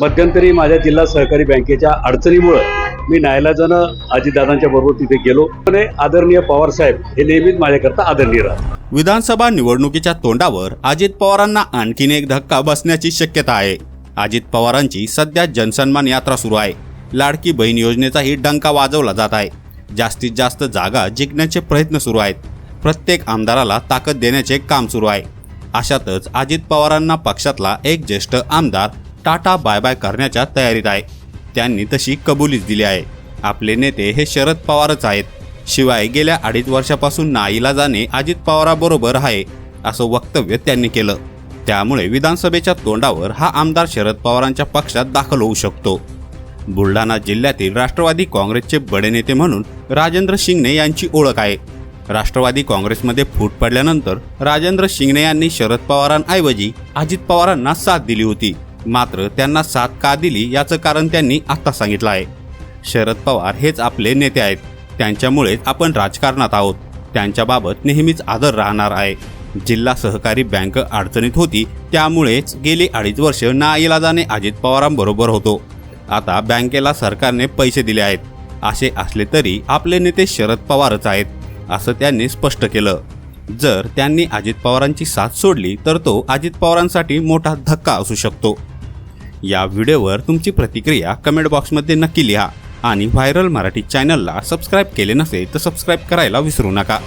मध्यंतरी माझ्या जिल्हा सहकारी बँकेच्या अडचणीमुळं मी नायलाजानं अजितदादांच्या बरोबर तिथे गेलो. आणि आदरणीय पवार साहेब हे नेहमीच माझ्याकरता आदरणीय राहतात. विधानसभा निवडणुकीच्या तोंडावर अजित पवारांना आणखीन एक धक्का बसण्याची शक्यता आहे. अजित पवारांची सध्या जनसन्मान यात्रा सुरू आहे. लाडकी बहीण योजनेचाही डंका वाजवला जात आहे. जास्तीत जास्त जागा जिंकण्याचे प्रयत्न सुरू आहेत. प्रत्येक आमदाराला ताकद देण्याचे काम सुरू आहे. अशातच अजित पवारांना पक्षातला एक ज्येष्ठ आमदार टाटा बाय बाय करण्याच्या तयारीत आहे. त्यांनी तशी कबुलीच दिली आहे. आपले नेते हे शरद पवारच आहेत. शिवाय गेल्या अडीच वर्षापासून नाईलाजाने अजित पवाराबरोबर आहे असं वक्तव्य त्यांनी केलं. त्यामुळे विधानसभेच्या तोंडावर हा आमदार शरद पवारांच्या पक्षात दाखल होऊ शकतो. बुलढाणा जिल्ह्यातील राष्ट्रवादी काँग्रेसचे बडे नेते म्हणून राजेंद्र शिंगणे यांची ओळख आहे. राष्ट्रवादी काँग्रेसमध्ये फूट पडल्यानंतर राजेंद्र शिंगणे यांनी शरद पवारांऐवजी अजित पवारांना साथ दिली होती. मात्र त्यांना साथ का दिली याचं कारण त्यांनी आता सांगितलं आहे. शरद पवार हेच आपले नेते आहेत. त्यांच्यामुळेच आपण राजकारणात आहोत. त्यांच्याबाबत नेहमीच आदर राहणार आहे. जिल्हा सहकारी बँक अडचणीत होती त्यामुळेच गेली अडीच वर्ष नाईलाजाने अजित पवारांबरोबर होतो. आता बँकेला सरकारने पैसे दिले आहेत. असे असले तरी आपले नेते शरद पवारच आहेत असं त्यांनी स्पष्ट केलं. जर त्यांनी अजित पवारांची साथ सोडली तर तो अजित पवारांसाठी मोठा धक्का असू शकतो. या व्हिडिओवर तुमची प्रतिक्रिया कमेंट बॉक्समध्ये नक्की लिहा आणि व्हायरल मराठी चॅनलला सबस्क्राईब केले नसेल तर सबस्क्राईब करायला विसरू नका.